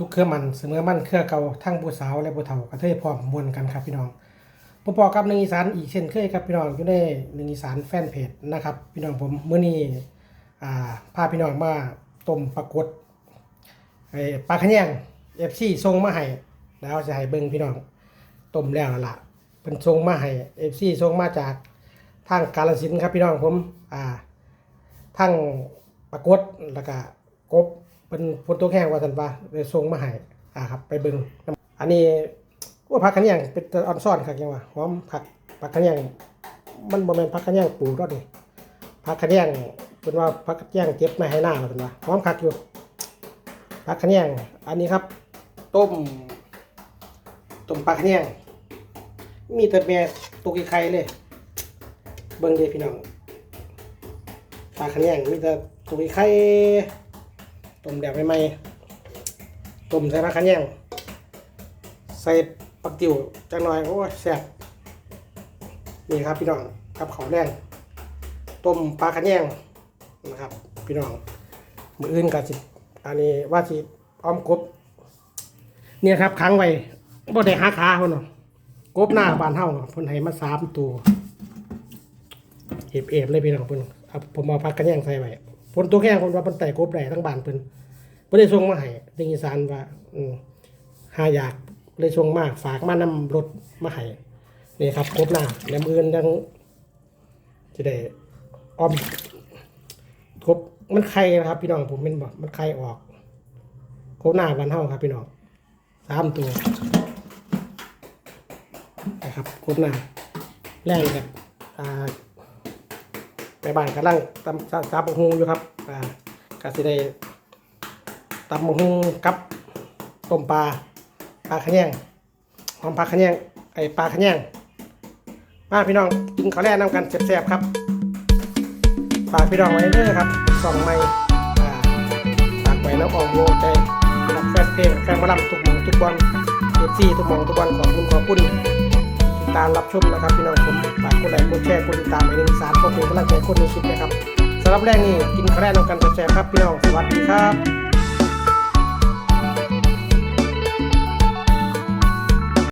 สุขเครือมันเสมอมันเครือเก่าทั้งผู้สาวและผู้เฒ่ากระเทยพร้อมมวลกันครับพี่น้องพบกับหนึ่งอีสานอีกเช่นเคยครับพี่น้องอยู่ในหนึ่งอีสานแฟนเพจนะครับ พี่น้องผมเมื้อนี้อ่าพาพี่น้องมาต้มปลากดไอ้ปลาขะแยง FC ส่งมาให้แล้วจะให้เบิ่งพี่น้องต้มแล้วล่ะเป็นส่งมาให้ FC ส่งมาจากทางกาฬสินครับพี่น้องผมอ่าทั้งปรากฏแล้วก็กบ เป็นฝนตกแห้งว่าสันว่าเลยส่งมาให้อ่าครับ ไปเบิ่งอันนี้ว่าผักขะแยงเป็นออนซ่อนครับยังว่าหอมผักผักขะแยงมันบ่แม่นผักขะแยงปลูกดอกนี่ผักขะแยงเป็นว่าผักขะแยงเก็บมาให้หน้าว่าสันว่าหอมคักอยู่ผักขะแยงอันนี้ครับ ต้มต้มปลาขะแยงมีแต่แม่ตกไข่เลย เบิ่งเด้พี่น้องปลาขะแยงมีแต่ตุยไข่ ต้มแดดใหม่ๆต้มใส่ปลาขะแยงใส่ปักติ๋วจังหน่อยโอ้แซ่บนี่ครับพี่น้องกับข้าวแดงต้มปลาขะแยงนะครับ พี่น้องมืออื่นกับสิอันนี้ว่าสิอ้อมกบเนี่ยครับค้างไว้บ่ได้หาขาเพิ่นเนาะกบหน้าบานเฮาเนาะเพิ่นให้มาสามตัวเอฟเอฟเลยพี่น้องเพิ่นเอาผมเอาพักกันแย่งใส่ไว้ นตกแห้งผมว่าเพิ่นไต่กบได้ทั้งบ้านเพิ่นบ่ได้ส่งมาให้ทางอีสานว่าอืมหาอยากเลยส่งมาฝากมานำรถมาให้นี่ครับกบหน้าแล้วมื้ออื่นยังสิได้ออมกบมันไข่นะครับ พี่น้องผมเป็นบ่มันไข่ออกกบหน้าบ้านเฮาครับ พี่น้องสามตัวนะครับกบหน้าแรงกับอ่า ไปบ้านกำลังตำซับมะฮุงอยู่ครับอ่ากสิได้ตำมะฮุงกับต้มปลาปลาขะแยงหอมปลาขะแยงไอปลาขะแยงมาพี่น้องกินข้าวแรกน้ำกันแซ่บๆครับฝากพี่น้องไว้เด้อครับสองไม้อ่าฝากไว้แล้วออกโยใจรับแฟนเพลงแฟนมาลำทุกหมองทุกวันเอฟซีทุกหมองทุกวันขอบคุณขอบคุณติดตามรับชมนะครับพี่น้องผมฝา กดไลค์กดแชร์กดติดตามให้หนึ่งสามก็เป็นกำลังใจคนในคลิปนะครับสำหรับแรกนี้กินแครกน้ำกันแซ่บครับพี่น้องสวัสดีครับ